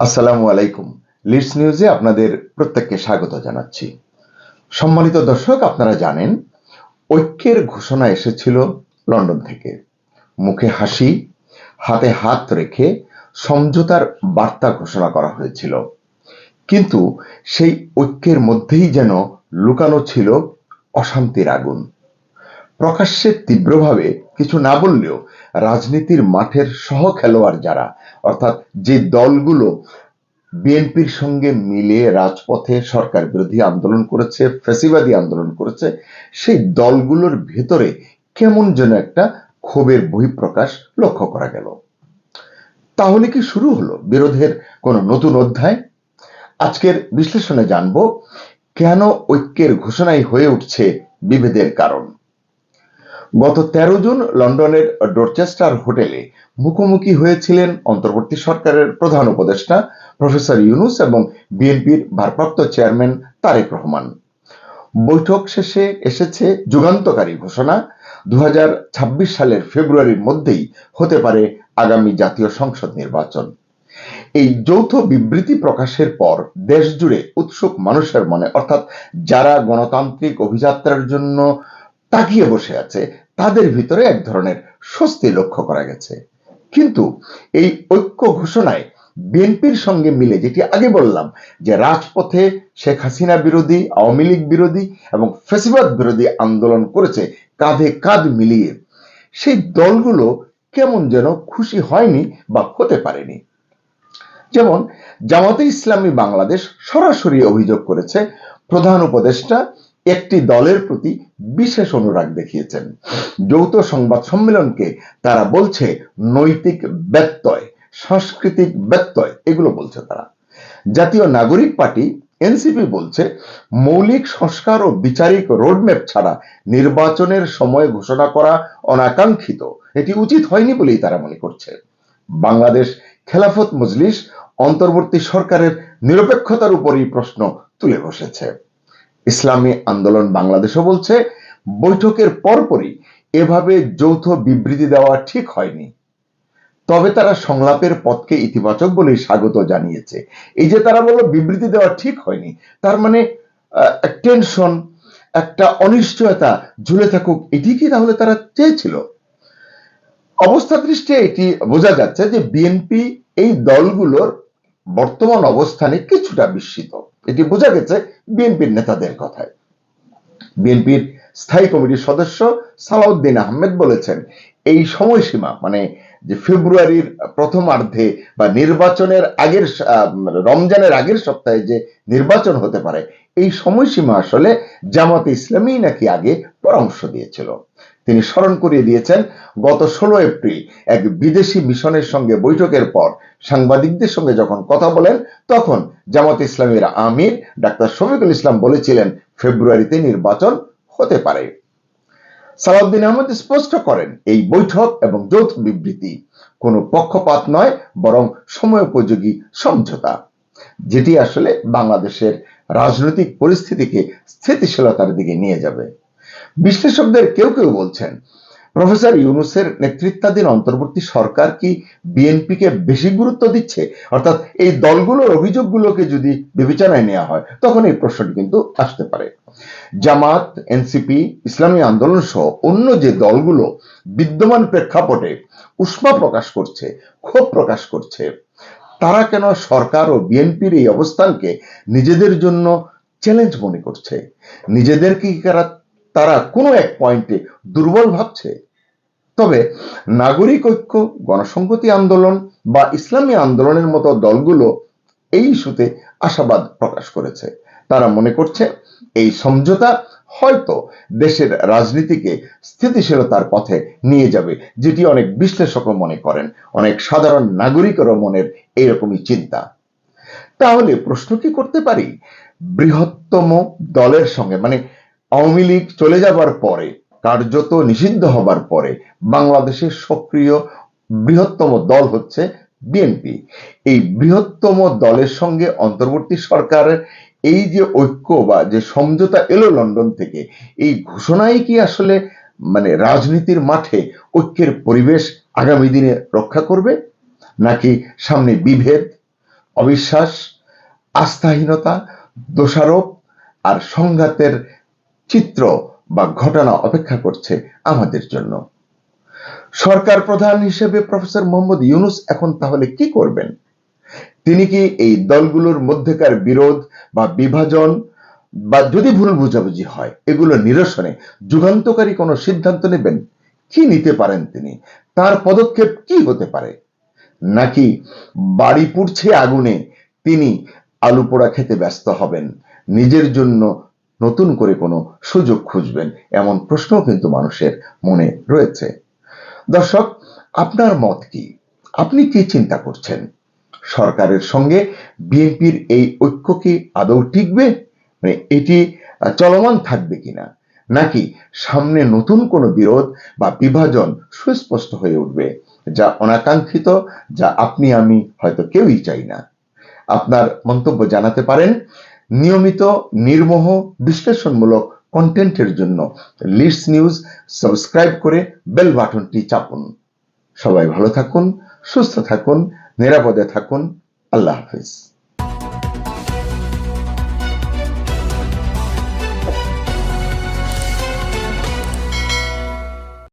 আসসালামু আলাইকুম। লিডস নিউজে আপনাদের প্রত্যেককে স্বাগত জানাচ্ছি। সম্মানিত দর্শক, আপনারা জানেন, ঐক্যের ঘোষণা এসেছিল লন্ডন থেকে। মুখে হাসি, হাতে হাত রেখে সমঝোতার বার্তা ঘোষণা করা হয়েছিল। কিন্তু সেই ঐক্যের মধ্যেই যেন লুকানো ছিল অশান্তির আগুন। প্রকাশ্যে তীব্রভাবে কিছু না বললেও রাজনীতির মাঠের সহ খেলোয়াড় যারা, অর্থাৎ যে দলগুলো বিএনপির সঙ্গে মিলে রাজপথে সরকার বিরোধী আন্দোলন করেছে ফেসিবাদী আন্দোলন করেছে, সেই দলগুলোর ভেতরে কেমন যেন একটা ক্ষোভের বহিঃপ্রকাশ লক্ষ্য করা গেল। তাহলে কি শুরু হলো বিরোধের কোন নতুন অধ্যায়? আজকের বিশ্লেষণে জানব কেন ঐক্যের ঘোষণাই হয়ে উঠছে বিভেদের কারণ। গত তেরো জুন লন্ডনের ডোরচেস্টার হোটেলে মুখোমুখি হয়েছিলেন অন্তর্বর্তী সরকারের প্রধান উপদেষ্টা, প্রফেসর ইউনুস এবং বিএনপির ভারপ্রাপ্ত চেয়ারম্যান তারেক রহমান। বৈঠক শেষে এসেছে যুগান্তকারী ঘোষণা। দু হাজার ছাব্বিশ সালের ফেব্রুয়ারির মধ্যেই হতে পারে আগামী জাতীয় সংসদ নির্বাচন। এই যৌথ বিবৃতি প্রকাশের পর দেশ জুড়ে উৎসুক মানুষের মনে, অর্থাৎ যারা গণতান্ত্রিক অভিযাত্রার জন্য তাকিয়ে বসে আছে। তাদের ভিতরে এক ধরনের স্বস্তি লক্ষ্য করা গেছে। কিন্তু এই ঐক্য ঘোষণায় বিএনপির সঙ্গে মিলে, যেটি আগে বললাম, যে রাজপথে শেখ হাসিনা বিরোধী, আওয়ামী লীগ বিরোধী এবং ফেসিবাদ বিরোধী আন্দোলন করেছে কাঁধে কাঁধ মিলিয়ে, সেই দলগুলো কেমন যেন খুশি হয়নি বা হতে পারেনি। যেমন, জামাতে ইসলামী বাংলাদেশ সরাসরি অভিযোগ করেছে, প্রধান উপদেষ্টা একটি দলের প্রতি বিশেষ অনুরাগ দেখিয়েছেন। যৌথ সংবাদ সম্মেলনকে তারা বলছে নৈতিক ব্যত্যয়, সাংস্কৃতিক ব্যত্যয়, এগুলো বলছে তারা। জাতীয় নাগরিক পার্টি, এনসিপি, বলছে মৌলিক সংস্কার ও বিচারিক রোডম্যাপ ছাড়া নির্বাচনের সময় ঘোষণা করা অনাকাঙ্ক্ষিত। এটি উচিত হয়নি বলেই তারা মনে করছে। বাংলাদেশ খেলাফত মজলিস অন্তর্বর্তী সরকারের নিরপেক্ষতার উপরই প্রশ্ন তুলে বসেছে। ইসলামী আন্দোলন বাংলাদেশও বলছে, বৈঠকের পরপরই এভাবে যৌথ বিবৃতি দেওয়া ঠিক হয়নি। তবে তারা সংলাপের পথকে ইতিবাচক বলেই স্বাগত জানিয়েছে। এই যে তারা বলল বিবৃতি দেওয়া ঠিক হয়নি, তার মানে টেনশন, একটা অনিশ্চয়তা ঝুলে থাকুক, এটি কি তাহলে তারা চেয়েছিল? অবস্থা দৃষ্টে এটি বোঝা যাচ্ছে যে বিএনপি এই দলগুলোর বর্তমান অবস্থানে কিছুটা বিস্মিত। এটি বোঝা গেছে বিএনপির নেতাদের কথায়। বিএনপির স্থায়ী কমিটির সদস্য সালাউদ্দিন আহমেদ বলেছেন, এই সময়সীমা মানে যে ফেব্রুয়ারির প্রথমার্ধে বা নির্বাচনের আগের রমজানের আগের সপ্তাহে যে নির্বাচন হতে পারে, এই সময়সীমা আসলে জামাতে ইসলামী নাকি আগে পরামর্শ দিয়েছিল। তিনি স্মরণ করিয়ে দিয়েছেন গত ষোলো এপ্রিল এক বিদেশি মিশনের সঙ্গে বৈঠকের পর সাংবাদিকদের সঙ্গে যখন কথা বলেন, তখন জামাত ইসলামীর আমির ডাক্তার শফিকুল ইসলাম বলেছিলেন, ফেব্রুয়ারিতে নির্বাচন হতে পারে। সালাউদ্দিন আহমদ স্পষ্ট করেন, এই বৈঠক এবং যৌথ বিবৃতি কোনো পক্ষপাত নয়, বরং সময় উপযোগী সমঝোতা। যেটি আসলে বাংলাদেশের রাজনৈতিক পরিস্থিতিকে স্থিতিশীলতার দিকে নিয়ে যাবে। বিশ্লেষকদের কেউ কেউ বলছেন প্রফেসর ইউনুসের নেতৃত্বাধীন অন্তর্বর্তী সরকার কি বিএনপিকে বেশি গুরুত্ব দিচ্ছে? অর্থাৎ এই দলগুলোর অভিযোগগুলোকে যদি বিবেচনায় নেওয়া হয়, তখন এই প্রশ্নটি কিন্তু আসতে পারে। জামাত, এনসিপি, ইসলামী আন্দোলন সহ অন্য যে দলগুলো বিদ্যমান প্রেক্ষাপটে উষ্মা প্রকাশ করছে, ক্ষোভ প্রকাশ করছে, তারা কেন সরকার ও বিএনপির এই অবস্থানকে নিজেদের জন্য চ্যালেঞ্জ মনে করছে? নিজেদেরকে তারা কোনো এক পয়েন্টে দুর্বল ভাবছে। তবে নাগরিক ঐক্য, গণসংহতি আন্দোলন বা ইসলামী আন্দোলনের মতো দলগুলো এই ইস্যুতে আশাবাদ প্রকাশ করেছে। তারা মনে করছে এই সমঝোতা হয়তো দেশের রাজনীতিকে স্থিতিশীলতার পথে নিয়ে যাবে, যেটি অনেক বিশ্লেষকও মনে করেন। অনেক সাধারণ নাগরিকেরও মনের এইরকমই চিন্তা। তাহলে প্রশ্ন কি করতে পারি? বৃহত্তম দলের সঙ্গে মানে আওয়ামী লীগ চলে যাবার পরে, কার্যত নিষিদ্ধ হবার পরে বাংলাদেশের সক্রিয় বৃহত্তম দল হচ্ছে বিএনপি। এই বৃহত্তম দলের সঙ্গে অন্তর্বর্তী সরকারের এই যে ঐক্য বা যে সমঝোতা এলো লন্ডন থেকে, এই ঘোষণাই কি আসলে মানে রাজনীতির মাঠে ঐক্যের পরিবেশ আগামী দিনে রক্ষা করবে? নাকি সামনে বিভেদ, অবিশ্বাস, আস্থাহীনতা, দোষারোপ আর সংঘাতের চিত্র বা ঘটনা অপেক্ষা করছে আমাদের জন্য। সরকার প্রধান হিসেবে প্রফেসর মোহাম্মদ ইউনুস এখন তাহলে কি করবেন? তিনি কি এই দলগুলোর মধ্যেকার বিরোধ বা বিভাজন বা যদি ভুল বুঝাবুঝি হয়, এগুলো নিরসনে যুগান্তকারী কোনো সিদ্ধান্ত নেবেন? কি নিতে পারেন তিনি? তার পদক্ষেপ কি হতে পারে? নাকি বাড়ি পুড়ছে আগুনে তিনি আলু পোড়া খেতে ব্যস্ত হবেন? নিজের জন্য নতুন করে কোনো সুযোগ খুঁজবেন, এমন প্রশ্নও কিন্তু মানুষের মনে রয়েছে। দর্শক, আপনার মত কি? আপনি কি চিন্তা করছেন? সরকারের সঙ্গে বিএনপির এই ঐক্য কি আদৌ টিকবে? মানে এটি চলমান থাকবে কিনা? নাকি সামনে নতুন কোনো বিরোধ বা বিভাজন সুস্পষ্ট হয়ে উঠবে, যা অনাকাঙ্ক্ষিত, যা আপনি, আমি হয়তো কেউই চাই না? আপনার মন্তব্য জানাতে পারেন নিয়মিত, নির্মোহ, বিশ্লেষণমূলক কন্টেন্টের জন্য। লিডস নিউজ সাবস্ক্রাইব করে বেল বাটনটি চাপুন। সবাই ভালো থাকুন, সুস্থ থাকুন, নিরাপদে থাকুন। আল্লাহ হাফিজ।